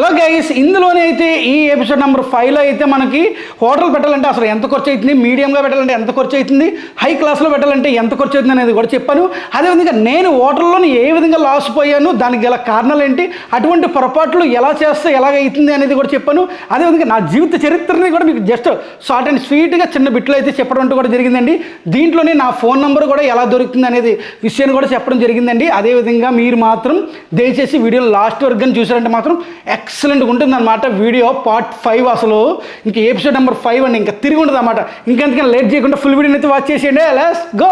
Hello guys ఇందులోనే అయితే ఈ ఎపిసోడ్ నెంబర్ ఫైవ్లో అయితే మనకి హోటల్ పెట్టాలంటే అసలు ఎంత ఖర్చు అవుతుంది మీడియంగా పెట్టాలంటే ఎంత ఖర్చు అవుతుంది హై క్లాస్లో పెట్టాలంటే ఎంత ఖర్చు అవుతుంది అనేది కూడా చెప్పాను. అదేవిధంగా నేను హోటల్లోని ఏ విధంగా లాస్ పోయాను దానికి గల కారణాలు ఏంటి అటువంటి పొరపాట్లు ఎలా చేస్తే ఎలాగ అవుతుంది అనేది కూడా చెప్పాను. అదేవిధంగా నా జీవిత చరిత్రని కూడా మీకు జస్ట్ షార్ట్ అండ్ స్వీట్గా చిన్న బిట్లు అయితే చెప్పడం అంటూ కూడా జరిగిందండి. దీంట్లోనే నా ఫోన్ నెంబర్ కూడా ఎలా దొరుకుతుంది అనేది విషయాన్ని కూడా చెప్పడం జరిగిందండి. అదేవిధంగా మీరు మాత్రం దయచేసి వీడియో లాస్ట్ వరకు చూసారంటే మాత్రం ఎక్సలెంట్గా ఉంటుందన్నమాట. వీడియో పార్ట్ ఫైవ్ అసలు. ఇంక ఎపిసోడ్ నెంబర్ ఫైవ్ అండి. ఇంకా తిరిగి ఉంటుంది అనమాట ఇంకెందుకని లేట్ చేయకుండా ఫుల్ వీడియోని అయితే వాచ్ చేసేయండి. Let's go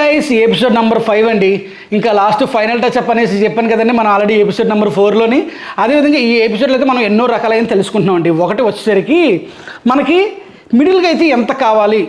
guys episode number five అండి. ఇంకా లాస్ట్ ఫైనల్ టచ్ అప్ అనేసి చెప్పాను కదండి. మనం ఆల్రెడీ ఎపిసోడ్ నెంబర్ ఫోర్లోని అదేవిధంగా ఈ ఎపిసోడ్లో అయితే మనం ఎన్నో రకాలైన తెలుసుకుంటున్నాం అండి. ఒకటి వచ్చేసరికి మనకి మిడిల్గా అయితే ఎంత కావాలి?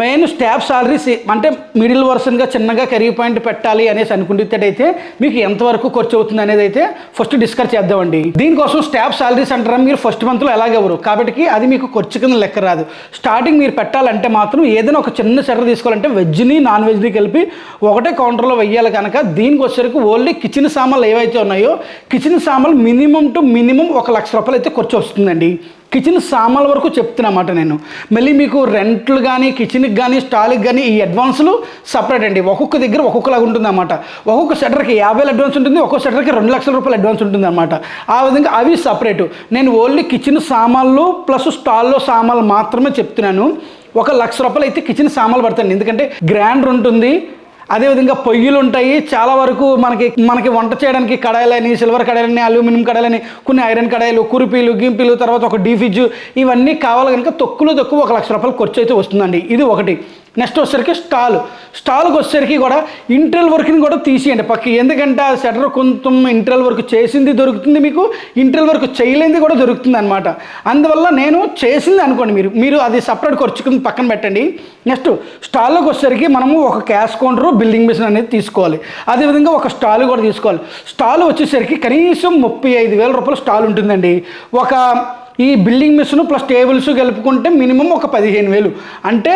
మెయిన్ స్టాఫ్ సాలరీస్ అంటే మిడిల్ వర్షన్గా చిన్నగా కెరీర్ పాయింట్ పెట్టాలి అనేసి అనుకుంటేటైతే మీకు ఎంతవరకు ఖర్చు అవుతుంది అనేది అయితే ఫస్ట్ డిస్కస్ చేద్దామండి. దీనికోసం స్టాఫ్ సాలరీస్ అంటారా? మీరు ఫస్ట్ మంత్లో ఎలాగెవరు? కాబట్టి అది మీకు ఖర్చు కింద లెక్క రాదు. స్టార్టింగ్ మీరు పెట్టాలంటే మాత్రం ఏదైనా ఒక చిన్న సెటర్ తీసుకోవాలంటే వెజ్ని నాన్ వెజ్ని కలిపి ఒకటే కౌంటర్లో వెయ్యాలి కనుక దీనికి వచ్చేసరికి ఓన్లీ కిచెన్ సామాన్లు ఏవైతే ఉన్నాయో కిచెన్ సామాన్లు మినిమం టు మినిమం ఒక లక్ష రూపాయలు అయితే ఖర్చు వస్తుందండి. కిచెన్ సామాన్ల వరకు చెప్తున్నమాట నేను. మళ్ళీ మీకు రెంట్లు కానీ కిచెన్కి కానీ స్టాల్కి కానీ ఈ అడ్వాన్సులు సపరేట్ అండి. ఒక్కొక్క దగ్గర ఒక్కొక్కలాగా ఉంటుందన్నమాట ఒక్కొక్క సెటర్కి యాభై వేలు అడ్వాన్స్ ఉంటుంది ఒక్కొక్క సెటర్కి రెండు లక్షల రూపాయలు అడ్వాన్స్ ఉంటుంది అనమాట ఆ విధంగా అవి సపరేట్. నేను ఓన్లీ కిచెన్ సామాన్లు ప్లస్ స్టాల్లో సామాన్లు మాత్రమే చెప్తున్నాను. ఒక లక్ష రూపాయలు అయితే కిచెన్ సామాన్లు పడతాయండి. ఎందుకంటే గ్రాండర్ ఉంటుంది అదేవిధంగా పొయ్యిలు ఉంటాయి చాలా వరకు మనకి మనకి వంట చేయడానికి కడాయిలని సిల్వర్ కడాయిలని అల్యూమినియం కడాయిలని కొన్ని ఐరన్ కడాయిలు కురిపీలు గింపీలు తర్వాత ఒక డీ ఫ్రిడ్జ్ ఇవన్నీ కావాలి కనుక తక్కువలో తక్కువ ఒక లక్ష రూపాయలు ఖర్చు అయితే వస్తుందండి. ఇది ఒకటి. నెక్స్ట్ వచ్చేసరికి స్టాల్ స్టాల్కి వచ్చేసరికి కూడా ఇంటర్వల్ వర్క్ని కూడా తీసేయండి. పక్క ఎందుకంటే ఆ షటర్ కొంచెం ఇంటర్వల్ వర్క్ చేసింది దొరుకుతుంది మీకు ఇంటర్వల్ వర్క్ చేయలేనిది కూడా దొరుకుతుంది అనమాట అందువల్ల నేను చేసింది అనుకోండి మీరు మీరు అది సపరేట్ ఖర్చు పక్కన పెట్టండి. నెక్స్ట్ స్టాల్లోకి వచ్చేసరికి మనము ఒక క్యాష్ కౌంటర్ బిల్డింగ్ మిషన్ అనేది తీసుకోవాలి. అదేవిధంగా ఒక స్టాల్ కూడా తీసుకోవాలి. స్టాల్ వచ్చేసరికి కనీసం ముప్పై ఐదు వేల రూపాయల స్టాల్ ఉంటుందండి. ఒక ఈ బిల్డింగ్ మిషన్ ప్లస్ టేబుల్స్ కలుపుకుంటే మినిమం ఒక పదిహేను వేలు. అంటే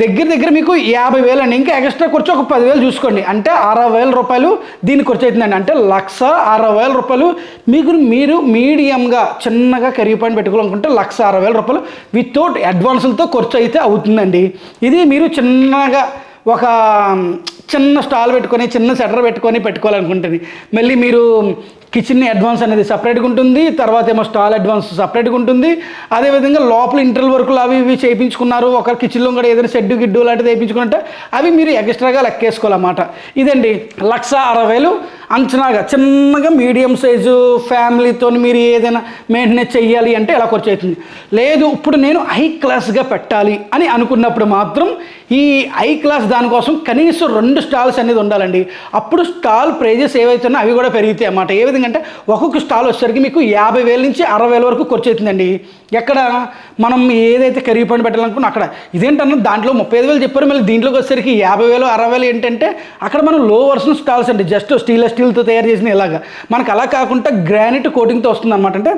దగ్గర దగ్గర మీకు యాభై వేలు అండి. ఇంకా ఎక్స్ట్రా ఖర్చు ఒక పదివేలు చూసుకోండి. అంటే అరవై వేల రూపాయలు దీని ఖర్చు అవుతుందండి. అంటే లక్ష అరవై వేల రూపాయలు మీకు మీరు మీడియంగా చిన్నగా కరిగి పాయింట్ పెట్టుకోవాలనుకుంటే లక్ష అరవై వేల రూపాయలు వితౌట్ అడ్వాన్సులతో ఖర్చు అయితే అవుతుందండి. ఇది మీరు చిన్నగా ఒక చిన్న స్టాల్ పెట్టుకొని చిన్న సెటర్ పెట్టుకొని పెట్టుకోవాలనుకుంటుంది మళ్ళీ మీరు కిచెన్ అడ్వాన్స్ అనేది సపరేట్గా ఉంటుంది తర్వాత ఏమో స్టాల్ అడ్వాన్స్ సపరేట్గా ఉంటుంది. అదేవిధంగా లోపల ఇంటర్వల్ వర్కులు అవి ఇవి చేయించుకున్నారు ఒక కిచెన్లో కూడా ఏదైనా షెడ్ గిడ్డు లాంటిది వేయించుకుంటే అవి మీరు ఎక్స్ట్రాగా లెక్కేసుకోవాలన్నమాట. ఇదండి లక్ష అరవై వేలు అంచనాగా చిన్నగా మీడియం సైజు ఫ్యామిలీతో మీరు ఏదైనా మెయింటెనెన్స్ చేయాలి అంటే ఎలా ఖర్చు అవుతుంది? లేదు ఇప్పుడు నేను హై క్లాస్గా పెట్టాలి అని అనుకున్నప్పుడు మాత్రం ఈ హై క్లాస్ దానికోసం కనీసం రెండు స్టాల్స్ అనేది ఉండాలండి. అప్పుడు స్టాల్ ప్రైజెస్ ఏవైతే అవి కూడా పెరుగుతాయి అన్నమాట. ఏ విధంగా అంటే ఒక్కొక్క స్టాల్ వచ్చేసరికి మీకు యాభై వేల నుంచి అరవై వేల వరకు ఖర్చు అవుతుందండి. ఎక్కడ మనం ఏదైతే కరిగి పండు పెట్టాలనుకున్నా అక్కడ. ఇదేంటన్నా దాంట్లో ముప్పై ఐదు వేలు చెప్పారు మళ్ళీ దీంట్లోకి వచ్చేసరికి యాభై వేలు అరవై వేలు ఏంటంటే అక్కడ మనం లో వర్షన్ స్టాల్స్ అండి. జస్ట్ స్టీల్ స్టీల్తో తయారు చేసిన ఇలాగా. మనకు అలా కాకుండా గ్రానైట్ కోటింగ్తో వస్తుంది అనమాట అంటే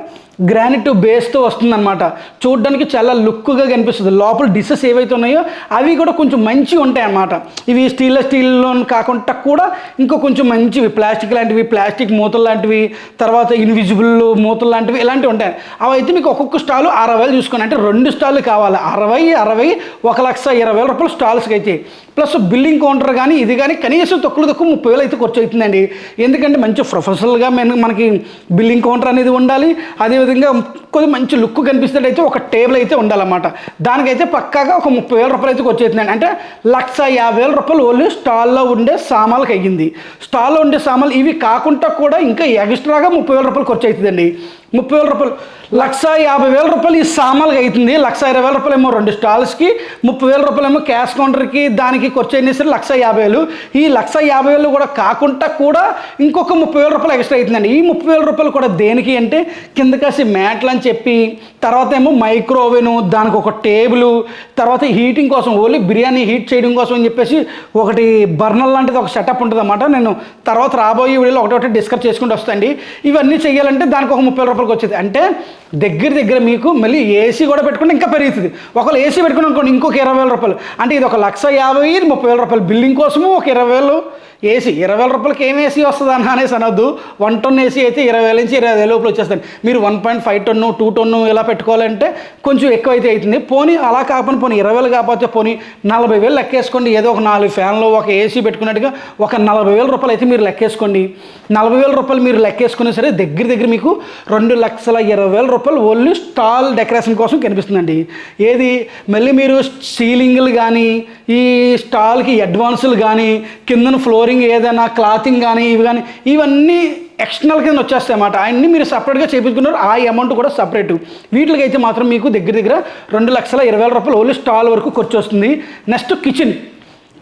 గ్రానైట్ బేస్తో వస్తుందన్నమాట. చూడడానికి చాలా లుక్గా కనిపిస్తుంది. లోపల డిషెస్ ఏవైతే ఉన్నాయో అవి కూడా కొంచెం మంచి ఉంటాయి అన్నమాట ఇవి స్టీల్ స్టీల్లో కాకుండా కూడా ఇంకా కొంచెం మంచివి. ప్లాస్టిక్ లాంటివి ప్లాస్టిక్ మూతలు లాంటివి తర్వాత ఇన్విజిబుల్ మూతలు లాంటివి ఇలాంటివి ఉంటాయి. అవి అయితే మీకు ఒక్కొక్క స్టాల్ అరవై వేలు చూసుకోండి. అంటే రెండు స్టాల్ కావాలి. అరవై అరవై ఒక లక్ష ఇరవై వేల రూపాయలు స్టాల్స్కి అయితే. ప్లస్ బిల్లింగ్ కౌంటర్ కానీ ఇది కానీ కనీసం తక్కువ తక్కువ ముప్పై వేలు అయితే ఖర్చు అవుతుందండి. ఎందుకంటే మంచి ప్రొఫెషనల్గా మనకి బిల్లింగ్ కౌంటర్ అనేది ఉండాలి. అదే విధంగా కొద్దిగా మంచి లుక్ కనిపిస్తే ఒక టేబుల్ అయితే ఉండాలన్నమాట. దానికైతే పక్కాగా ఒక ముప్పై వేల రూపాయలు అయితే ఖర్చు అవుతుందండి అంటే లక్ష యాభై వేల రూపాయలు ఓన్లీ స్టాల్లో ఉండే సామాన్లకు అయ్యింది. స్టాల్లో ఉండే సామాన్లు ఇవి కాకుండా కూడా ఇంకా ఎక్స్ట్రాగా ముప్పై వేల రూపాయలు ఖర్చు అవుతుందండి ముప్పై వేల రూపాయలు. లక్ష యాభై వేల రూపాయలు ఈ సామాన్లుగా అవుతుంది లక్ష ఇరవై వేల రూపాయలు ఏమో రెండు స్టాల్స్కి ముప్పై వేల రూపాయలు ఏమో క్యాష్ కౌంటర్కి దానికి ఖర్చు అయిన సరే లక్ష యాభై వేలు. ఈ లక్ష యాభై వేలు కూడా కాకుండా కూడా ఇంకొక ముప్పై వేల రూపాయలు ఎక్స్ట్రా అవుతుందండి ఈ ముప్పై వేల రూపాయలు కూడా దేనికి అంటే కింద కాసి మ్యాట్లు అని చెప్పి తర్వాత ఏమో మైక్రోవేవ్ దానికి ఒక టేబుల్ తర్వాత హీటింగ్ కోసం ఓన్లీ బిర్యానీ హీట్ చేయడం కోసం అని చెప్పేసి ఒకటి బర్నర్ లాంటిది ఒక సెటప్ ఉంటుంది నేను తర్వాత రాబోయే వీడియోలో ఒకటి ఒకటి డిస్కస్ చేసుకుంటూ వస్తాండి. ఇవన్నీ చేయాలంటే దానికి ఒక ముప్పై రూపాయలు రూపాయలకి వచ్చేది అంటే దగ్గర దగ్గర మీకు మళ్ళీ ఏసీ కూడా పెట్టుకుంటే ఇంకా పెరుగుతుంది. ఒకవేళ ఏసీ పెట్టుకుని అనుకోండి ఇంకొక ఇరవై వేల రూపాయలు. అంటే ఇది ఒక లక్ష యాభై ముప్పై వేల రూపాయలు బిల్డింగ్ కోసము ఒక ఇరవై వేలు ఏసీ ఇరవై వేల రూపాయలకి ఏం ఏసీ వస్తుంది అన్న అనేసి అనొద్దు. వన్ టన్ ఏసీ అయితే ఇరవై వేల నుంచి ఇరవై వేల లోపల వచ్చేస్తుంది. మీరు one point five ton two ton ఇలా పెట్టుకోవాలంటే కొంచెం ఎక్కువ అయితే అవుతుంది. పోనీ అలా కాకపోతే పోనీ ఇరవై వేలు కాకపోతే పోనీ నలభై వేలు లెక్కేసుకోండి. ఏదో ఒక నాలుగు ఫ్యాన్లు ఒక ఏసీ పెట్టుకున్నట్టుగా ఒక నలభై వేల రూపాయలు అయితే మీరు లెక్కేసుకోండి. నలభై వేల రూపాయలు మీరు లెక్కేసుకునే సరే దగ్గర దగ్గర మీకు రెండు లక్షల ఇరవై వేల రూపాయలు ఓన్లీ స్టాల్ డెకరేషన్ కోసం కనిపిస్తుందండి. ఏది? మళ్ళీ మీరు సీలింగ్లు కానీ ఈ స్టాల్కి అడ్వాన్సులు కానీ కిందన ఫ్లోరింగ్ ఏదైనా క్లాతింగ్ కానీ ఇవి కానీ ఇవన్నీ ఎక్స్టర్నల్ కింద వచ్చేస్తాయి అన్నమాట. అన్నీ మీరు సపరేట్గా చేయించుకున్నారు ఆ అమౌంట్ కూడా సపరేట్ వీటికి అయితే మాత్రం మీకు దగ్గర దగ్గర రెండు లక్షల ఇరవై వేల రూపాయలు ఓన్లీ స్టాల్ వరకు ఖర్చు వస్తుంది. నెక్స్ట్ కిచెన్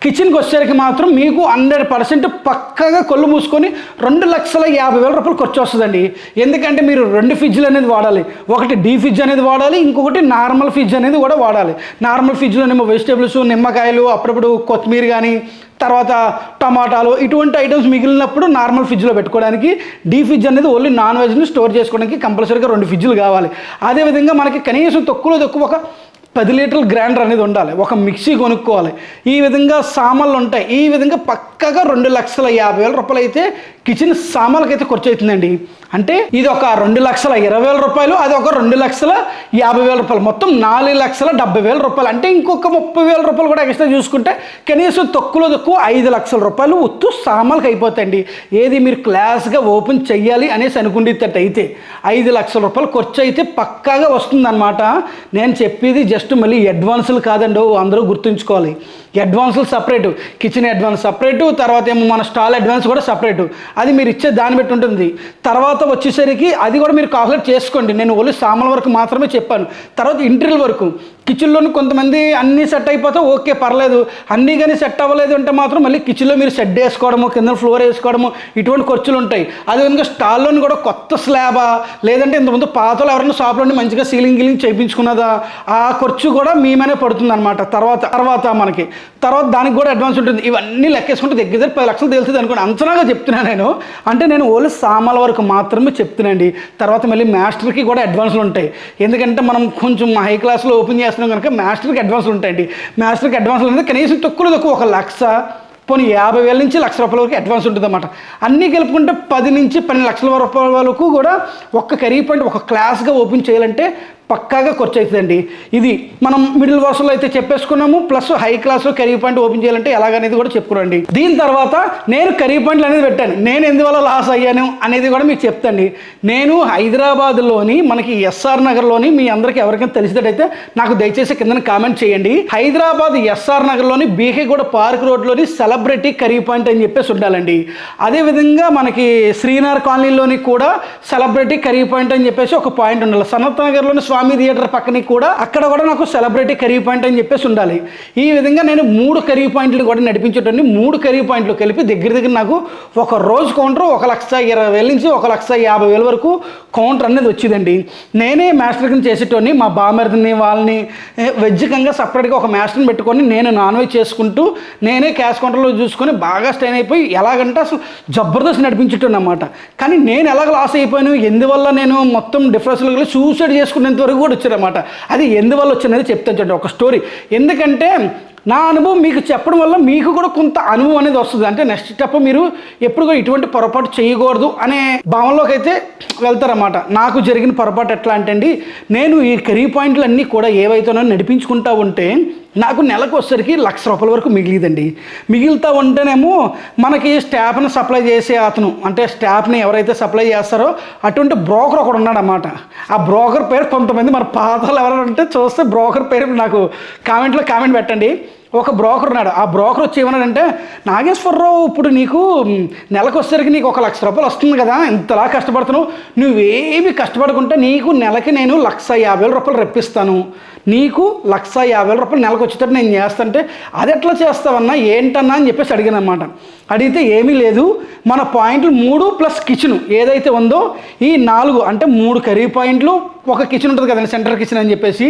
కిచెన్కి వచ్చేసరికి మాత్రం మీకు హండ్రెడ్ పర్సెంట్ పక్కగా కొల్లు మూసుకొని రెండు లక్షల యాభై వేల రూపాయలు ఖర్చు వస్తుందండి. ఎందుకంటే మీరు రెండు ఫ్రిడ్జ్లు అనేది వాడాలి. ఒకటి డీ ఫ్రిడ్జ్ అనేది వాడాలి ఇంకొకటి నార్మల్ ఫ్రిడ్జ్ అనేది కూడా వాడాలి. నార్మల్ ఫ్రిడ్జ్లోనేమో వెజిటేబుల్స్ నిమ్మకాయలు అప్పుడప్పుడు కొత్తిమీర కానీ తర్వాత టమాటాలు ఇటువంటి ఐటమ్స్ మిగిలినప్పుడు నార్మల్ ఫ్రిడ్జ్లో పెట్టుకోవడానికి డీ ఫ్రిడ్జ్ అనేది ఓన్లీ నాన్ వెజ్ని స్టోర్ చేసుకోవడానికి కంపల్సరీగా రెండు ఫ్రిడ్జ్లు కావాలి. అదేవిధంగా మనకి కనీసం తక్కువలో తక్కువ ఒక పది లీటర్ల గ్రైండర్ అనేది ఉండాలి. ఒక మిక్సీ కొనుక్కోవాలి. ఈ విధంగా సామాన్లు ఉంటాయి. ఈ విధంగా పక్కగా రెండు లక్షల యాభై వేల రూపాయలు అయితే కిచెన్ సామాన్లకి అయితే ఖర్చు అవుతుందండి. అంటే ఇది ఒక రెండు లక్షల ఇరవై వేల రూపాయలు అది ఒక రెండు లక్షల యాభై వేల రూపాయలు. మొత్తం నాలుగు లక్షల డెబ్బై వేల రూపాయలు. అంటే ఇంకొక ముప్పై వేల రూపాయలు కూడా ఎక్స్ట్రా చూసుకుంటే కనీసం తక్కువలో తక్కువ ఐదు లక్షల రూపాయలు ఉత్తు సామాన్లకు అయిపోతాయండి. ఏది మీరు క్లాస్గా ఓపెన్ చేయాలి అనేసి అనుకునేటట్టు అయితే ఐదు లక్షల రూపాయలు ఖర్చు అయితే పక్కాగా వస్తుందన్నమాట. నేను చెప్పేది జస్ట్ మళ్ళీ అడ్వాన్సులు కాదండి అందరూ గుర్తుంచుకోవాలి. అడ్వాన్సులు సపరేటు కిచెన్ అడ్వాన్స్ సపరేటు తర్వాత ఏమో మన స్టాల్ అడ్వాన్స్ కూడా సపరేటు అది మీరు ఇచ్చే దాన్ని బట్టి ఉంటుంది. తర్వాత వచ్చేసరికి అది కూడా మీరు కాల్కులేట్ చేసుకోండి. నేను ఓన్లీ సామాన్ల వరకు మాత్రమే చెప్పాను. తర్వాత ఇంటర్వ్యూల వరకు కిచెన్లోని కొంతమంది అన్నీ సెట్ అయిపోతే ఓకే పర్లేదు. అన్నీ కానీ సెట్ అవ్వలేదు అంటే మాత్రం మళ్ళీ కిచెన్లో మీరు షెడ్ వేసుకోవడము కింద ఫ్లోర్ వేసుకోవడము ఇటువంటి ఖర్చులు ఉంటాయి. అదేవిధంగా స్టాల్లోని కూడా కొత్త స్లాబా లేదంటే ఇంతకుముందు పాతలు ఎవరైనా షాప్లోని మంచిగా సీలింగ్ గీలింగ్ చేయించుకున్నదా? ఆ ఖర్చు ఖర్చు కూడా మేమనే పడుతుంది అనమాట తర్వాత తర్వాత మనకి. తర్వాత దానికి కూడా అడ్వాన్స్ ఉంటుంది. ఇవన్నీ లెక్కేసుకుంటే దగ్గర దగ్గర పది లక్షలు తెలుస్తుంది అనుకోండి. అంచనాగా చెప్తున్నాను నేను. అంటే నేను ఓన్లీ సామాల వరకు మాత్రమే చెప్తున్నాండి తర్వాత మళ్ళీ మాస్టర్కి కూడా అడ్వాన్స్లు ఉంటాయి. ఎందుకంటే మనం కొంచెం హై క్లాస్లో ఓపెన్ చేస్తున్నాం కనుక మాస్టర్కి అడ్వాన్స్లు ఉంటాయండి. మాస్టర్కి అడ్వాన్స్లు అనేది కనీసం తక్కువ తక్కువ ఒక లక్ష పోనీ యాభై వేల నుంచి లక్ష రూపాయల వరకు అడ్వాన్స్ ఉంటుంది అన్నమాట అన్నీ కలుపుకుంటే పది నుంచి పన్నెండు లక్షల రూపాయల వరకు కూడా ఒక్క కరీ పాయింట్ ఒక క్లాస్గా ఓపెన్ చేయాలంటే పక్కాగా ఖర్చు అవుతుందండి. ఇది మనం మిడిల్ వర్షంలో అయితే చెప్పేసుకున్నాము plus high class curry point open చేయాలంటే ఎలాగనేది కూడా చెప్పుకోండి దీని తర్వాత నేను కరీ పాయింట్లు అనేది పెట్టాను. నేను ఎందువల్ల లాస్ అయ్యాను అనేది కూడా మీకు చెప్తాను నేను హైదరాబాద్లోని మనకి ఎస్ఆర్ నగర్లోని మీ అందరికీ ఎవరికైనా తెలిసినట్టయితే నాకు దయచేసి కింద కామెంట్ చేయండి. హైదరాబాద్ ఎస్ఆర్ నగర్లోని బీహేగూడ పార్క్ రోడ్లోని సెలబ్రిటీ కరీ పాయింట్ అని చెప్పేసి ఉండాలండి. అదేవిధంగా మనకి శ్రీనగర్ కాలనీలోని కూడా సెలబ్రిటీ కరీ పాయింట్ అని చెప్పేసి ఒక పాయింట్ ఉండాలి. సనత్ నగర్లోని స్వామి థియేటర్ పక్కన కూడా అక్కడ కూడా నాకు సెలబ్రిటీ కరీ పాయింట్ అని చెప్పేసి ఉండాలి. ఈ విధంగా నేను మూడు కర్రీ పాయింట్లు కూడా నడిపించేటండి మూడు కర్రీ పాయింట్లు కలిపి దగ్గర దగ్గర నాకు ఒక రోజు కౌంటర్ ఒక లక్ష ఇరవై వేల నుంచి ఒక లక్ష యాభై వేల వరకు కౌంటర్ అనేది వచ్చిందండి. నేనే మాస్టర్ కింద చేసేటోని మా బామర్దిని వాళ్ళని వెజ్జికంగా వెజ్ కంగా సపరేట్గా ఒక మాస్టర్ని పెట్టుకొని నేను నాన్ వెజ్ చేసుకుంటూ నేనే క్యాష్ కౌంటర్లో చూసుకొని బాగా స్టైన్ అయిపోయి ఎలాగంటే అసలు జబర్దస్త్ నడిపించేటోని అనమాట కానీ నేను ఎలాగ లాస్ అయిపోయాను? ఎందువల్ల నేను మొత్తం డిఫరెన్స్లో సూసైడ్ చేసుకునేంత వరకు కూడా వచ్చారన్నమాట. అది ఎందువల్ల వచ్చినది చెప్తాను చూడండి. ఒక స్టోరీ. ఎందుకంటే నా అనుభవం మీకు చెప్పడం వల్ల మీకు కూడా కొంత అనుభవం అనేది వస్తుంది. అంటే నెక్స్ట్ స్టెప్ మీరు ఎప్పుడు కూడా ఇటువంటి పొరపాటు చేయకూడదు అనే భావనలోకి అయితే వెళ్తారన్నమాట. నాకు జరిగిన పొరపాటు ఎట్లా అంటే అండి నేను ఈ కెరీ పాయింట్లు అన్నీ కూడా ఏవైతేనో నడిపించుకుంటా ఉంటే నాకు నెలకు వచ్చేసరికి లక్ష రూపాయల వరకు మిగిలిదండి. మిగిలితా ఉంటేనేమో మనకి స్టాఫ్ని సప్లై చేసే అతను అంటే స్టాఫ్ని ఎవరైతే సప్లై చేస్తారో అటువంటి బ్రోకర్ ఒకడు ఉన్నాడనమాట ఆ బ్రోకర్ పేరు కొంతమంది మన పాతలు ఎవరైనా ఉంటే చూస్తే బ్రోకర్ పేరు నాకు కామెంట్లో కామెంట్ పెట్టండి. ఒక బ్రోకర్ ఉన్నాడు. ఆ బ్రోకర్ వచ్చి ఏమన్నాడంటే నాగేశ్వరరావు ఇప్పుడు నీకు నెలకు వచ్చేసరికి నీకు ఒక లక్ష రూపాయలు వస్తుంది కదా ఇంతలా కష్టపడుతున్నావు. నువ్వేమి కష్టపడకుంటే నీకు నెలకి నేను లక్ష యాభై వేల రూపాయలు రప్పిస్తాను. నీకు లక్ష యాభై వేల రూపాయలు నెలకు వచ్చేటట్టు నేను చేస్తాంటే అది ఎట్లా చేస్తావన్నా ఏంటన్నా అని చెప్పేసి అడిగాను అనమాట అడిగితే ఏమీ లేదు. మన పాయింట్లు మూడు ప్లస్ కిచెన్ ఏదైతే ఉందో ఈ నాలుగు అంటే మూడు కర్రీ పాయింట్లు ఒక కిచెన్ ఉంటుంది కదండి సెంటర్ కిచెన్ అని చెప్పేసి.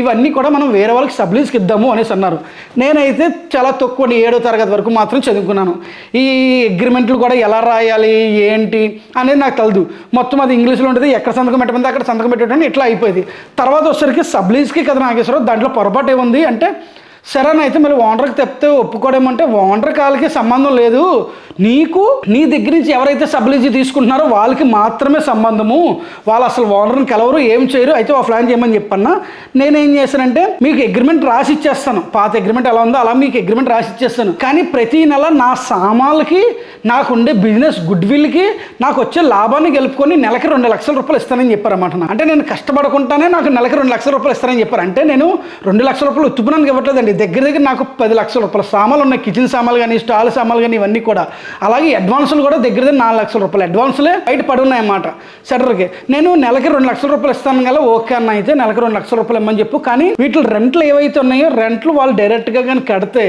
ఇవన్నీ కూడా మనం వేరే వాళ్ళకి సబ్లీస్కి ఇద్దాము అనేసి అన్నారు. నేనైతే చాలా తక్కువ ఏడో తరగతి వరకు మాత్రం చదువుకున్నాను. ఈ అగ్రిమెంట్లు కూడా ఎలా రాయాలి ఏంటి అనేది నాకు తెలదు. మొత్తం అది ఇంగ్లీష్లో ఉంటుంది ఎక్కడ సంతకం పెట్టమంది అక్కడ సంతకం పెట్టడం ఇట్లా అయిపోయింది. తర్వాత వచ్చేసరికి సబ్లీస్కి కదా నాగేశ్వరరావు దాంట్లో పొరపాటు ఏముంది అంటే సరే అయితే మరి ఓనర్కి తెప్పితే ఒప్పుకోవడమంటే ఓనర్ కాళ్ళకి సంబంధం లేదు. నీకు నీ దగ్గర నుంచి ఎవరైతే సబ్లీజీ తీసుకుంటున్నారో వాళ్ళకి మాత్రమే సంబంధము. వాళ్ళు అసలు ఓనర్ని కలవరు ఏం చేయరు. అయితే ఆ ప్లాన్ చేయమని చెప్పన్నా. నేనేం చేశానంటే మీకు అగ్రిమెంట్ రాసి ఇచ్చేస్తాను. పాత అగ్రిమెంట్ ఎలా ఉందో అలా మీకు అగ్రిమెంట్ రాసి ఇచ్చేస్తాను. కానీ ప్రతి నెల నా సామాన్లకి నాకు ఉండే బిజినెస్ గుడ్ విల్కి నాకు వచ్చే లాభాన్ని గెలుపుకొని నెలకి రెండు లక్షల రూపాయలు ఇస్తానని చెప్పారన్నమాట అంటే నేను కష్టపడకుండానే నాకు నెలకి రెండు లక్షల రూపాయలు ఇస్తానని చెప్పారు. అంటే నేను రెండు లక్షల రూపాయలు ఉత్తుపునానికి ఇవ్వట్లేదండి. దగ్గర దగ్గర నాకు పది లక్షల రూపాయలు. సామాన్లు ఉన్నాయి కిచెన్ సామాన్లు కానీ స్టాల్ సామాన్లు కానీ ఇవన్నీ కూడా. అలాగే అడ్వాన్సులు కూడా దగ్గర దగ్గర నాలుగు లక్షల రూపాయలు. అడ్వాన్సులే బయట పడి ఉన్నాయన్నమాట షటర్కి నేను నెలకి రెండు లక్షల రూపాయలు ఇస్తాను కదా ఓకే అన్న అయితే నెలకి రెండు లక్షల రూపాయలు ఇమ్మని చెప్పు. కానీ వీటిలో రెంట్లు ఏవైతే ఉన్నాయో రెంట్లు వాళ్ళు డైరెక్ట్గా కానీ కడితే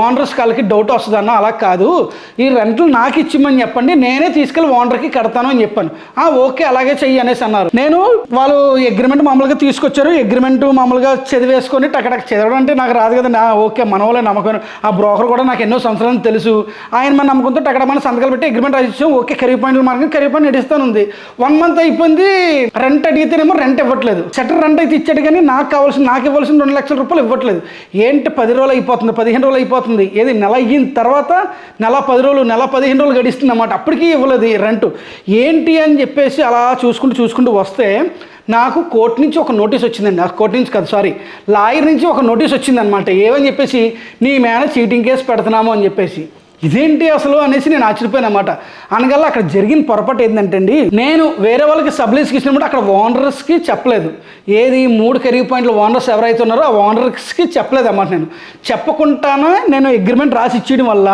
ఓనర్స్ కాళ్ళకి డౌట్ వస్తుంది అన్న అలా కాదు. ఈ రెంట్లు నాకు ఇచ్చిమని చెప్పండి నేనే తీసుకెళ్ళి ఓనర్కి కడతాను అని చెప్పాను. ఆ ఓకే అలాగే చెయ్యి అనేసి అన్నారు. నేను వాళ్ళు అగ్రిమెంట్ మామూలుగా తీసుకొచ్చారు. అగ్రిమెంట్ మామూలుగా చదివేసుకొని టకటక చదవడం అంటే నాకు రాదు కదా కదండి? ఓకే మన వాళ్ళే నమ్మకం. ఆ బ్రోకర్ కూడా నాకు ఎన్నో సంవత్సరాలు తెలుసు. ఆయన మన నమ్మకంతో అక్కడ మన సంతకాలు పెట్టి అగ్రిమెంట్ రాసిచ్చాం ఓకే కరీ పాయింట్ మార్గం కరీ పాయింట్ నడుస్తాను ఉంది. వన్ మంత్ అయిపోయింది రెంట్ అడిగితేనేమో రెంట్ ఇవ్వట్లేదు. షట్టర్ రెంట్ అయితే ఇచ్చాడు కానీ నాకు కావాల్సిన నాకు ఇవ్వాల్సిన రెండు లక్షల రూపాయలు ఇవ్వట్లేదు. ఏంటి పది రోజులు అయిపోతుంది? పదిహేను రోజులు అయిపోతుంది. ఏది? నెల అయిన తర్వాత నెల పది రోజులు నెల పదిహేను రోజులు గడిస్తుంది అన్నమాట. అప్పటికీ ఇవ్వలేదు రెంట్ ఏంటి అని చెప్పేసి అలా చూసుకుంటూ చూసుకుంటూ వస్తే నాకు కోర్టు నుంచి ఒక నోటీస్ వచ్చిందండి. ఆ కోర్టు నుంచి కాదు సారీ లాయర్ నుంచి ఒక నోటీస్ వచ్చిందనమాట ఏమని చెప్పేసి నీ మేడ చీటింగ్ కేసు పెడుతున్నాము అని చెప్పేసి. ఇదేంటి అసలు అనేసి నేను ఆశ్చర్యపోయాను అనమాట అనగల్లా అక్కడ జరిగిన పొరపాటు ఏంటంటే అండి నేను వేరే వాళ్ళకి సబ్లీస్కి ఇచ్చినప్పుడు అక్కడ ఓనర్స్కి చెప్పలేదు. ఏది మూడు కెరీర్ పాయింట్ల ఓనర్స్ ఎవరైతే ఉన్నారో ఆ ఓనర్స్కి చెప్పలేదు అన్నమాట నేను. చెప్పకుండానే నేను అగ్రిమెంట్ రాసి ఇచ్చేయడం వల్ల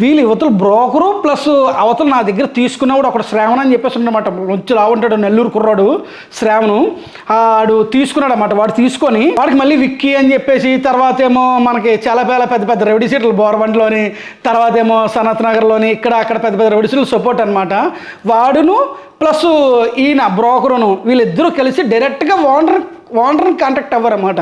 వీళ్ళు యువతలు బ్రోకరు ప్లస్ అవతలు నా దగ్గర తీసుకున్నవాడు ఒకడు శ్రావణ అని చెప్పేసి ఉన్నమాట వచ్చి లావుంటాడు నెల్లూరు కుర్రాడు శ్రావణు. ఆడు తీసుకున్నాడు అనమాట వాడు తీసుకొని వాడికి మళ్ళీ విక్కీ అని చెప్పేసి తర్వాత ఏమో మనకి చాలా పేల పెద్ద పెద్ద రెవడీ సీట్లు బోర్బండ్లోని తర్వాత ఏమో సనత్ నగర్లోని ఇక్కడ అక్కడ పెద్ద పెద్ద రెవడీ సీట్లు సపోర్ట్ అనమాట వాడును ప్లస్ ఈయన బ్రోకరును వీళ్ళిద్దరూ కలిసి డైరెక్ట్గా ఓనర్ ఓనర్ని కాంటాక్ట్ అవ్వరన్నమాట.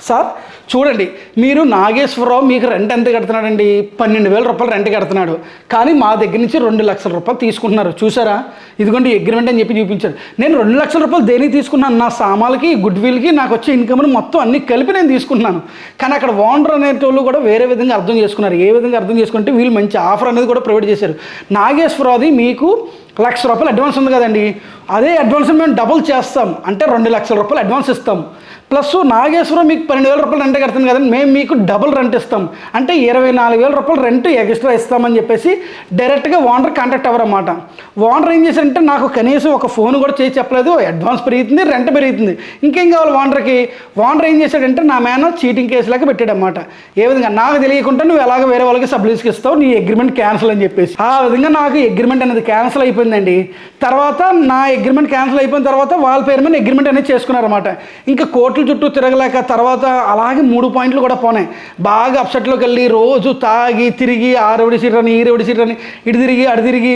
సార్ చూడండి మీరు నాగేశ్వరరావు మీకు రెంట్ ఎంత కడుతున్నాడండి? పన్నెండు వేల రూపాయలు రెంట్ కడుతున్నాడు. కానీ మా దగ్గర నుంచి రెండు లక్షల రూపాయలు తీసుకుంటున్నారు. చూసారా? ఇదిగోండి అగ్రిమెంట్ అని చెప్పి చూపించారు నేను రెండు లక్షల రూపాయలు దేనికి తీసుకున్నాను? నా సామాలకి గుడ్ విల్కి నాకు వచ్చే ఇన్కమ్ను మొత్తం అన్ని కలిపి నేను తీసుకుంటున్నాను. కానీ అక్కడ ఓనర్ అనేటోళ్ళు కూడా వేరే విధంగా అర్థం చేసుకున్నారు. ఏ విధంగా అర్థం చేసుకుంటే వీళ్ళు మంచి ఆఫర్ అనేది కూడా ప్రొవైడ్ చేశారు. నాగేశ్వరరావుది మీకు లక్ష రూపాయలు అడ్వాన్స్ ఉంది కదండి. అదే అడ్వాన్స్ మేము డబుల్ చేస్తాం. అంటే రెండు లక్షల రూపాయలు అడ్వాన్స్ ఇస్తాం. ప్లస్ నాగేశ్వరం మీకు పన్నెండు వేల రూపాయలు రెంట్ కడుతుంది కదండి. మేము మీకు డబుల్ రెంట్ ఇస్తాం. అంటే ఇరవై నాలుగు వేల రూపాయలు రెంట్ ఎక్స్ట్రా ఇస్తామని చెప్పేసి డైరెక్ట్గా ఓనర్ కాంటాక్ట్ అవ్వరమాట ఓనర్ ఏం చేశారంటే నాకు కనీసం ఒక ఫోన్ కూడా చేసి చెప్పలేదు. అడ్వాన్స్ పెరుగుతుంది రెంట్ పెరుగుతుంది. ఇంకేం కావాలి ఓనర్కి? ఓనర్ ఏం చేశాడంటే నా మేన చీటింగ్ కేసులాగా పెట్టాడనమాట ఏ విధంగా? నాకు తెలియకుండా నువ్వు ఎలాగ వేరే వాళ్ళకి సబ్లీస్కి ఇస్తావు నీ అగ్రిమెంట్ క్యాన్సిల్ అని చెప్పేసి. ఆ విధంగా నాకు అగ్రిమెంట్ అనేది క్యాన్సిల్ అయిపోయింది. అయిపోయిందండి. తర్వాత నా అగ్రిమెంట్ క్యాన్సిల్ అయిపోయిన తర్వాత వాళ్ళ పేరు మీద అగ్రిమెంట్ అనేది చేసుకున్నారన్నమాట. ఇంకా కోర్టుల చుట్టూ తిరగలేక తర్వాత అలాగే మూడు పాయింట్లు కూడా పోనాయి. బాగా అప్సెట్లోకి వెళ్ళి రోజు తాగి తిరిగి ఆ రెవడి సీట్ అని ఈ సీట్ ఇటు తిరిగి అటు తిరిగి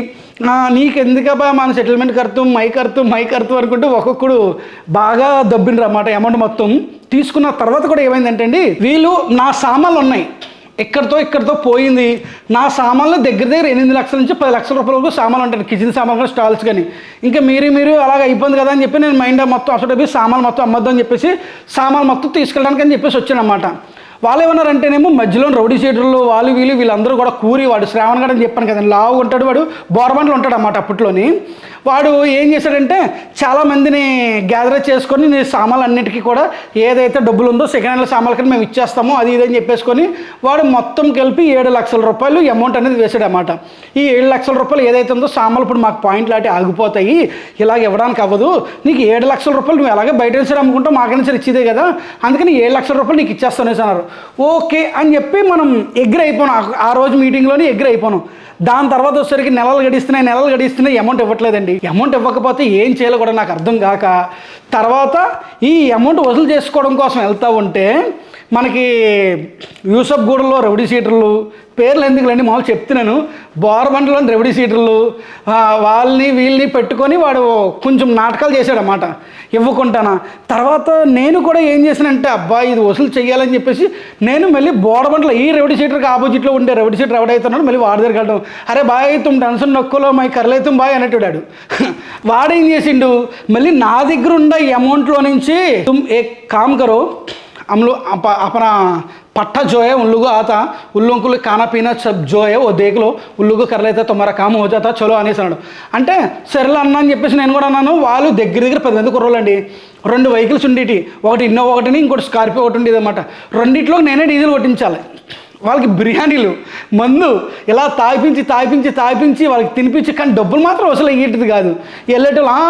నీకు ఎందుకబ్బా మన సెటిల్మెంట్ కడుతూ మై కడుతూ మై కడుతూ అనుకుంటూ ఒక్కొక్కడు బాగా దబ్బిండ్రు అన్నమాట అమౌంట్ మొత్తం. తీసుకున్న తర్వాత కూడా ఏమైందంటే అండి వీళ్ళు నా సామాన్లు ఉన్నాయి. ఇక్కడితో ఇక్కడితో పోయింది? నా సామాన్లు దగ్గర దగ్గర ఎనిమిది లక్షల నుంచి పది లక్షల రూపాయల వరకు సామాన్లు ఉంటాయి. కిచెన్ సామాన్లు కానీ స్టాల్స్ కానీ ఇంకా మీరు మీరు అలాగ అయిపోయింది కదా అని చెప్పి నేను మైండ్ మొత్తం అసలు సామాన్లు మొత్తం అమ్మద్దు అని చెప్పేసి సామాన్లు మొత్తం తీసుకెళ్ళడానికి అని చెప్పేసి వచ్చానమాట వాళ్ళు ఏమన్నారంటేనేమో మధ్యలో రౌడీ షీటర్లు వాళ్ళు వీళ్ళు వీళ్ళందరూ కూడా కూరి వాడు శ్రావణ్ గడ్ అని చెప్పాను కదండి లావు ఉంటాడు వాడు బోర్బండ్లు ఉంటాడు అన్నమాట అప్పట్లోని. వాడు ఏం చేశాడంటే చాలా మందిని గ్యాదర్ చేసుకొని నీ సామాన్లు అన్నిటికీ కూడా ఏదైతే డబ్బులు ఉందో సెకండ్ హ్యాండ్ సామాన్లకి మేము ఇచ్చేస్తాము అది ఇది అని చెప్పేసుకొని వాడు మొత్తం కలిపి ఏడు లక్షల రూపాయలు అమౌంట్ అనేది వేసాడు అన్నమాట ఈ ఏడు లక్షల రూపాయలు ఏదైతే ఉందో సామాన్లు ఇప్పుడు మాకు పాయింట్ అటు ఆగిపోతాయి ఇలాగ ఇవ్వడానికి అవ్వదు. నీకు ఏడు లక్షల రూపాయలు నువ్వు ఎలాగే బయట నుంచి అమ్ముకుంటావు మాకైనా సరే ఇచ్చేదే కదా. అందుకని ఏడు లక్షల రూపాయలు నీకు ఇచ్చేస్తాను అన్నారు. ఓకే అని చెప్పి మనం ఎగ్రి అయిపోయాం ఆ- రోజు మీటింగ్లోనే ఎగ్రి అయిపోయాం దాని తర్వాత వచ్చేసరికి నెలలు గడిస్తున్నాయి నెలలు గడిస్తున్నాయి అమౌంట్ ఇవ్వట్లేదండి. అమౌంట్ ఇవ్వకపోతే ఏం చేయాలో కూడా నాకు అర్థం కాక తర్వాత ఈ అమౌంట్ వసూలు చేసుకోవడం కోసం వెళ్తూ ఉంటే మనకి యూసఫ్ గూడలో రౌడీ సీటర్లు పేర్లు ఎందుకులండి మామూలు చెప్తున్నాను. బోరబండలోని రెవడీ సీటర్లు వాళ్ళని వీళ్ళని పెట్టుకొని వాడు కొంచెం నాటకాలు చేశాడనమాట ఇవ్వకుంటానా తర్వాత నేను కూడా ఏం చేశానంటే అబ్బా ఇది వసూలు చేయాలని చెప్పేసి నేను మళ్ళీ బోడబండ్ల ఈ రెవడీ సీటర్కి ఆపోజిట్లో ఉండే రెవడీ సీటర్ ఎవడైతున్నాడు మళ్ళీ వాడి దగ్గర వెళ్ళడం అరే బాయ్ తుమ్ టెన్షన్ నొక్కులో మై కర్లేతుం బాయ్ అనేటాడు వాడేం చేసిండు? మళ్ళీ నా దగ్గర ఉన్న ఈ అమౌంట్లో నుంచి తుమ్ ఏ కామ్ కరో हम लोग अप, अपना पट्टा जो है उन लोगों आता उन लोगों को खाना पीना सब जो है वो देख लो उन लोगों को कर लेता तुम्हारा काम हो जाता చలో అనేసి అన్నాడు అంటే సరేలే అన్నా అని చెప్పేసి నేను కూడా అన్నాను వాళ్ళు దగ్గర దగ్గర పది మంది కుర్రోళ్ళండి రెండు వెహికల్స్ ఉండేటి ఒకటి ఇన్నోవా ఒకటిని ఇంకోటి స్కార్పియో ఒకటి ఉండేది అనమాట రెండిట్లో నేనే డీజిల్ కొట్టించాలి వాళ్ళకి బిర్యానీలు మందు ఇలా తాగిపించి తాగిపించి తాగిపించి వాళ్ళకి తినిపించి కానీ డబ్బులు మాత్రం వసూలు అయ్యేటిది కాదు వెళ్ళేటోళ్ళు "ఆ,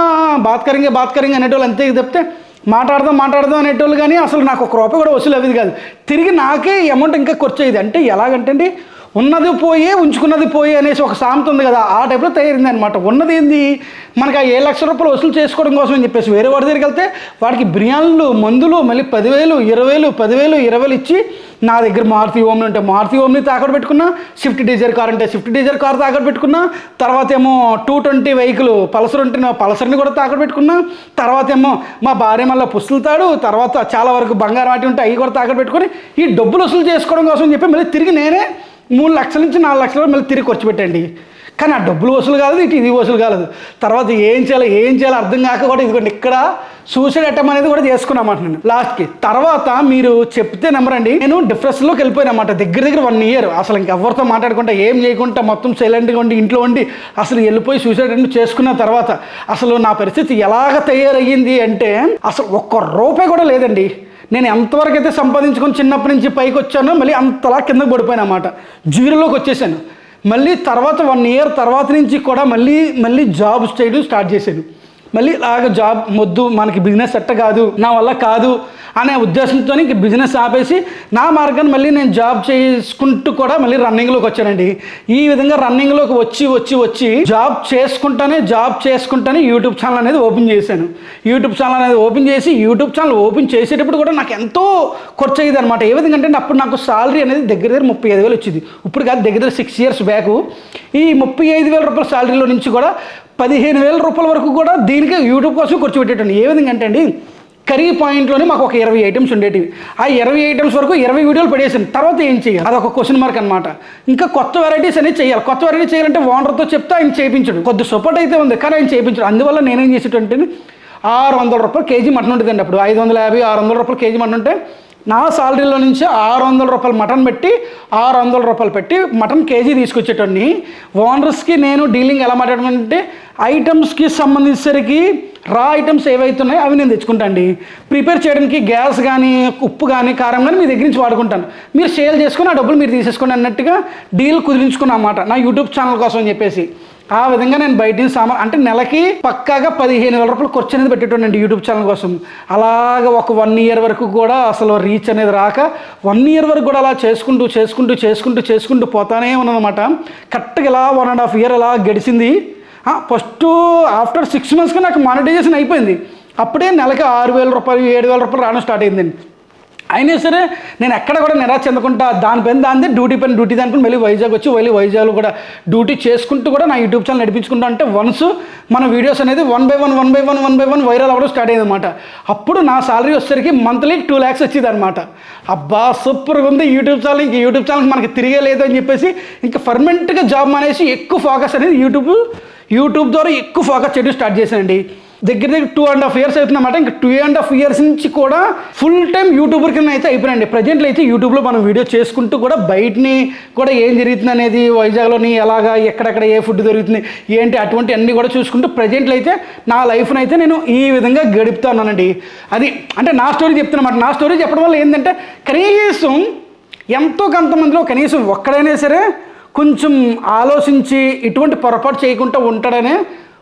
బాత్ కరింగే బాత్ కరింగే అనేటోళ్ళు అంతే చెప్తే మాట్లాడదాం మాట్లాడదాం అనేటోళ్ళు కానీ అసలు నాకు ఒక రూపాయి కూడా వసూలు అవ్వదు కాదు. తిరిగి నాకే అమౌంట్ ఇంకా ఖర్చు అయ్యేది. అంటే ఎలాగంటే అండి ఉన్నది పోయే ఉంచుకున్నది పోయే అనేసి ఒక సామెత ఉంది కదా ఆ టైప్లో తయారైంది అనమాట ఉన్నది ఏంది? మనకి ఆ ఏ లక్ష రూపాయలు వసూలు చేసుకోవడం కోసం అని చెప్పేసి వేరే వాడి దగ్గరికి వెళ్తే వాడికి బిర్యానీలు మందులు మళ్ళీ పదివేలు ఇరవై వేలు పదివేలు ఇరవైలు ఇచ్చి నా దగ్గర మారుతి ఓమ్ని ఉంటే మారుతి ఓమ్ని తాకట్టు పెట్టుకున్నా స్విఫ్ట్ డిజైర్ కార్ అంటే స్విఫ్ట్ డిజైర్ కార్ తాకట్టు పెట్టుకున్నా తర్వాత ఏమో టూ ట్వంటీ వెహికల్ పల్సర్ ఉంటే నా పల్సర్ని కూడా తాకట్టు పెట్టుకున్నా తర్వాత ఏమో మా భార్య మళ్ళీ పుస్తులుతాడు తర్వాత చాలా వరకు బంగారం వాటి ఉంటే అవి కూడా తాకట్టు పెట్టుకొని ఈ డబ్బులు వసూలు చేసుకోవడం కోసం చెప్పి మళ్ళీ తిరిగి నేనే మూడు లక్షల నుంచి నాలుగు లక్షల మళ్ళీ తిరిగి ఖర్చు పెట్టండి. కానీ ఆ డబ్బులు వసూలు కాలేదు ఇటు ఇది వసూలు కాలేదు. తర్వాత ఏం చేయాలి ఏం చేయాలో అర్థం కాక కూడా ఇదిగోండి ఇక్కడ సూసైడ్ అటెంప్ అనేది కూడా చేసుకున్నామాట నేను. లాస్ట్కి తర్వాత మీరు చెప్తే నమ్మరండి నేను డిఫరెన్స్లోకి వెళ్ళిపోయానమాట దగ్గర దగ్గర వన్ ఇయర్ అసలు ఇంకెవరితో మాట్లాడకుండా ఏం చేయకుండా మొత్తం సైలెంట్గా ఉండి ఇంట్లో ఉండి అసలు వెళ్ళిపోయి సూసైడ్ అటెంప్ట్ చేసుకున్న తర్వాత అసలు నా పరిస్థితి ఎలాగ తయారయ్యింది అంటే అసలు ఒక్క రూపాయి కూడా లేదండి. నేను ఎంతవరకు అయితే సంపాదించుకొని చిన్నప్పటి నుంచి పైకి వచ్చానో మళ్ళీ అంతలా కిందకు పడిపోయాను అనమాట జీరోలోకి వచ్చేసాను. మళ్ళీ తర్వాత వన్ ఇయర్ తర్వాత నుంచి కూడా మళ్ళీ మళ్ళీ జాబ్ చేయడం స్టార్ట్ చేశాను. మళ్ళీ ఇలాగ జాబ్ మొద్దు మనకి బిజినెస్ సెట్ కాదు నా వల్ల కాదు అనే ఉద్దేశంతో ఇంక బిజినెస్ ఆపేసి నా మార్గాన్ని మళ్ళీ నేను జాబ్ చేసుకుంటూ కూడా మళ్ళీ రన్నింగ్లోకి వచ్చానండి. ఈ విధంగా రన్నింగ్లోకి వచ్చి వచ్చి వచ్చి జాబ్ చేసుకుంటానే జాబ్ చేసుకుంటానే యూట్యూబ్ ఛానల్ అనేది ఓపెన్ చేశాను. యూట్యూబ్ ఛానల్ అనేది ఓపెన్ చేసి యూట్యూబ్ ఛానల్ ఓపెన్ చేసేటప్పుడు కూడా నాకు ఎంతో ఖర్చు అయ్యేది అనమాట ఏ విధంగా అంటే అప్పుడు నాకు సాలరీ అనేది దగ్గర దగ్గర ముప్పై ఐదు వేలు వచ్చింది. ఇప్పుడు కాదు దగ్గర దగ్గర సిక్స్ ఇయర్స్ బ్యాక్ ఈ ముప్పై ఐదు వేల రూపాయల సాలరీలో నుంచి కూడా పదిహేను వేల రూపాయల వరకు కూడా దీనికి యూట్యూబ్ కోసం ఖర్చు పెట్టేటండి ఏ విధంగా అంటే అండి కర్రీ పాయింట్లోనే మాకు ఒక ఇరవై ఐటమ్స్ ఉండేటివి. ఆ ఇరవై ఐటమ్స్ వరకు ఇరవై వీడియోలు పడేసాను తర్వాత ఏం చేయాలి? అదొక క్వశ్చన్ మార్క్ అనమాట ఇంకా కొత్త వెరైటీస్ అనేది చేయాలి. కొత్త వెరైటీ చేయాలంటే ఓనర్తో చెప్తే ఆయన చేయించడు. కొద్ది సపోర్ట్ అయితే ఉంది కానీ ఆయన చేయించడు. అందువల్ల నేనేం చేసేటంటే ఆరు వందల రూపాయలు కేజీ మటన్ ఉంటుందండి అప్పుడు. ఐదు వందల యాభై ఆరు వందల రూపాయలు కేజీ మటన్ ఉంటే నా సాలరీలో నుంచి ఆరు వందల రూపాయలు మటన్ పెట్టి ఆరు వందల రూపాయలు పెట్టి మటన్ కేజీ తీసుకొచ్చేటోడిని. ఓనర్స్కి నేను డీలింగ్ ఎలా మాట్లాడమంటే ఐటమ్స్కి సంబంధించేసరికి రా ఐటమ్స్ ఏవైతున్నాయో అవి నేను తెచ్చుకుంటాను అండి ప్రిపేర్ చేయడానికి గ్యాస్ కానీ ఉప్పు కానీ కారం కానీ మీ దగ్గర నుంచి వాడుకుంటాను. మీరు సేల్ చేసుకుని ఆ డబ్బులు మీరు తీసేసుకోండి అన్నట్టుగా డీల్ కుదిరించుకున్న అన్నమాట నా యూట్యూబ్ ఛానల్ కోసం అని చెప్పేసి. ఆ విధంగా నేను బయట నుంచి సామాన్ అంటే నెలకి పక్కాగా పదిహేను వేల రూపాయలు ఖర్చు అనేది పెట్టేటండి యూట్యూబ్ ఛానల్ కోసం. అలాగ ఒక వన్ ఇయర్ వరకు కూడా అసలు రీచ్ అనేది రాక వన్ ఇయర్ వరకు కూడా అలా చేసుకుంటూ చేసుకుంటూ చేసుకుంటూ చేసుకుంటూ పోతానే ఉన్నానమాట కరెక్ట్గా ఇలా వన్ అండ్ హాఫ్ ఇయర్ అలా గడిచింది. ఫస్ట్ ఆఫ్టర్ సిక్స్ మంత్స్కి నాకు మానిటైజేషన్ అయిపోయింది. అప్పుడే నెలకి ఆరు వేల రూపాయలు ఏడు వేల రూపాయలు రావడం స్టార్ట్ అయిందండి. అయినా సరే నేను ఎక్కడ కూడా నిరాశ చెందకుండా దానిపైన దాని డ్యూటీ పైన డ్యూటీ దానిపైన మళ్ళీ వైజాగ్ వచ్చి మళ్ళీ వైజాగ్లో కూడా డ్యూటీ చేసుకుంటూ కూడా నా యూట్యూబ్ ఛానల్ నడిపించుకుంటా అంటే వన్స్ మన వీడియోస్ అనేది one by one one by one one by one viral అవ్వడం స్టార్ట్ అయ్యింది అనమాట అప్పుడు నా సాలరీ వచ్చేసరికి మంత్లీ టూ ల్యాక్స్ వచ్చేది అనమాట అబ్బా సూపర్గా ఉంది యూట్యూబ్ ఛానల్ ఇంక యూట్యూబ్ ఛానల్ మనకి తిరిగే లేదు అని చెప్పేసి ఇంకా పర్మనెంట్గా జాబ్ మానేసి ఎక్కువ ఫోకస్ అనేది యూట్యూబ్ యూట్యూబ్ ద్వారా ఎక్కువ ఫోకస్ చేయడం స్టార్ట్ చేశానండి. దగ్గర దగ్గర టూ అండ్ హాఫ్ ఇయర్స్ అవుతుందన్నమాట. ఇంకా టూ అండ్ హాఫ్ ఇయర్స్ నుంచి కూడా ఫుల్ టైం యూట్యూబర్ కింద అయితే అయిపోయినండి ప్రజెంట్లో అయితే యూట్యూబ్లో మనం వీడియో చేసుకుంటూ కూడా బయటని కూడా ఏం జరుగుతుంది అనేది వైజాగ్లోని ఎలాగా ఎక్కడెక్కడ ఏ ఫుడ్ దొరుకుతుంది ఏంటి అటువంటి అన్నీ కూడా చూసుకుంటూ ప్రజెంట్లో అయితే నా లైఫ్ని అయితే నేను ఈ విధంగా గడుపుతానండి అది అంటే నా స్టోరీ చెప్తున్నమాట. నా స్టోరీ చెప్పడం వల్ల ఏంటంటే కనీసం ఎంతో కొంతమందిలో కనీసం ఒక్కడైనా సరే కొంచెం ఆలోచించి ఇటువంటి పొరపాటు చేయకుండా ఉంటాడనే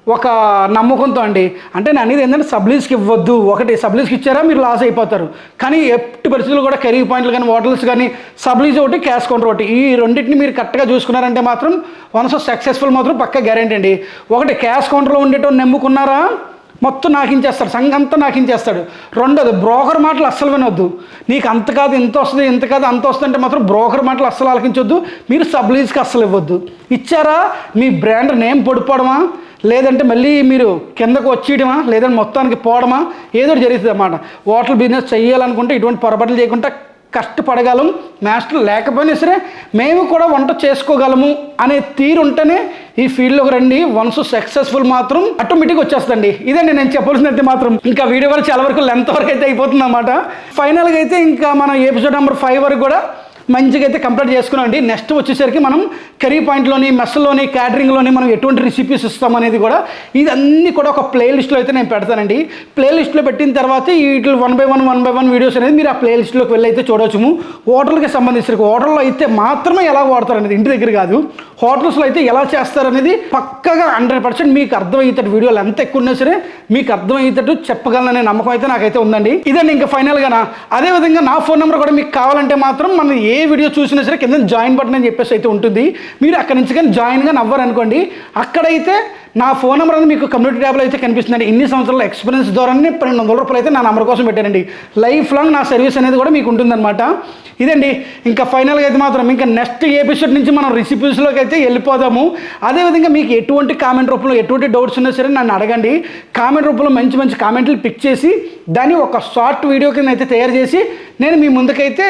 ఒక నమ్మకంతో అండి. అంటే నేను అనేది ఏంటంటే సబ్లీస్కి ఇవ్వద్దు. ఒకటి సబ్లీస్కి ఇచ్చారా? మీరు లాస్ అయిపోతారు. కానీ ఎట్టి పరిస్థితులు కూడా కెరీర్ పాయింట్లు కానీ హోటల్స్ కానీ సబ్లీజ్ ఒకటి క్యాష్ కౌంటర్ ఒకటి. ఈ రెండింటిని మీరు కరెక్ట్గా చూసుకున్నారంటే మాత్రం వన్స్ సక్సెస్ఫుల్ మాత్రం పక్క గ్యారెంటీ అండి. ఒకటి క్యాష్ కౌంటర్లో ఉండేటో నమ్ముకున్నారా? మొత్తం నాకించేస్తాడు సంఘం అంతా నాకించేస్తాడు. రెండోది బ్రోకర్ మాటలు అస్సలు వినొద్దు. నీకు అంత కాదు ఇంత వస్తుంది ఇంత కాదు అంత వస్తుంది అంటే మాత్రం బ్రోకర్ మాటలు అస్సలు ఆలకించొద్దు. మీరు సబ్లీజ్కి అస్సలు ఇవ్వద్దు. ఇచ్చారా? మీ బ్రాండ్ నేమ్ పడిపోవడమా? లేదంటే మళ్ళీ మీరు కిందకు వచ్చేయడమా? లేదంటే మొత్తానికి పోవడమా? ఏదో జరుగుతుంది అన్నమాట. హోటల్ బిజినెస్ చేయాలనుకుంటే ఇటువంటి పొరపాట్లు చేయకుండా కష్టపడగలం. మాస్టర్ లేకపోయినా సరే మేము కూడా వంట చేసుకోగలము అనే తీరు ఉంటేనే ఈ ఫీల్డ్లోకి రండి. వన్స్ సక్సెస్ఫుల్ మాత్రం ఆటోమేటిక్ వచ్చేస్తండి ఇదండి నేను చెప్పాల్సింది మాత్రం. ఇంకా వీడియో వల్ల చాలా వరకు లెంత్ వరకు అయితే అయిపోతుంది అనమాట ఫైనల్గా అయితే ఇంకా మన ఎపిసోడ్ నెంబర్ ఫైవ్ వరకు కూడా మంచిగా అయితే కంప్లీట్ చేసుకున్నామండి. నెక్స్ట్ వచ్చేసరికి మనం కర్రీ పాయింట్లోని మెస్లోని క్యాటరింగ్లోని మనం ఎటువంటి రెసిపీస్ ఇస్తాం అనేది కూడా ఇదన్నీ కూడా ఒక ప్లేలిస్ట్లో అయితే నేను పెడతానండి. ప్లేలిస్ట్లో పెట్టిన తర్వాత వీటిలో one by one one by one videos అనేది మీరు ఆ ప్లేలిస్ట్లోకి వెళ్ళి అయితే చూడవచ్చు హోటల్కి సంబంధించిన హోటల్లో అయితే మాత్రమే ఎలా వాడతారనేది ఇంటి దగ్గర కాదు. హోటల్స్లో అయితే ఎలా చేస్తారనేది పక్కగా హండ్రెడ్ పర్సెంట్ మీకు అర్థమయ్యేటట్టు వీడియోలు ఎంత ఎక్కువ ఉన్నా సరే మీకు అర్థమయ్యేటట్టు చెప్పగలననే నమ్మకం అయితే నాకైతే ఉందండి. ఇదండి ఇంకా ఫైనల్గా అదే విధంగా నా ఫోన్ నెంబర్ కూడా మీకు కావాలంటే మాత్రం మన ఏ ఏ వీడియో చూసినా సరే కింద జాయిన్ బటన్ అని చెప్పేసి అయితే ఉంటుంది. మీరు అక్కడి నుంచి కానీ జాయిన్గా నవ్వరు అనుకోండి అక్కడైతే నా ఫోన్ నెంబర్ అనేది మీకు కమ్యూనిటీ ట్యాబ్లో అయితే కనిపిస్తుందండి. ఇన్ని సంవత్సరాల ఎక్స్పీరియన్స్ ద్వారానే పన్నెండు వందల రూపాయలు అయితే నా నెంబర్ కోసం పెట్టానండి. లైఫ్ లాంగ్ నా సర్వీస్ అనేది కూడా మీకు ఉంటుందన్నమాట. ఇదండి ఇంకా ఫైనల్గా అయితే మాత్రం ఇంకా నెక్స్ట్ ఎపిసోడ్ నుంచి మనం రెసిపీస్లోకి అయితే వెళ్ళిపోదాము. అదేవిధంగా మీకు ఎటువంటి కామెంట్ రూపంలో ఎటువంటి డౌట్స్ ఉన్నా సరే నన్ను అడగండి. కామెంట్ రూపంలో మంచి మంచి కామెంట్లు పిక్ చేసి దాన్ని ఒక షార్ట్ వీడియో కింద అయితే తయారు చేసి నేను మీ ముందుకైతే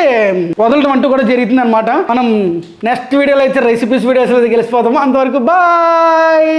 వదలడం అంటూ కూడా జరుగుతుంది అనమాట మనం నెక్స్ట్ వీడియోలో అయితే రెసిపీస్ వీడియోస్ అయితే గెలిచిపోతాము అంతవరకు బాయ్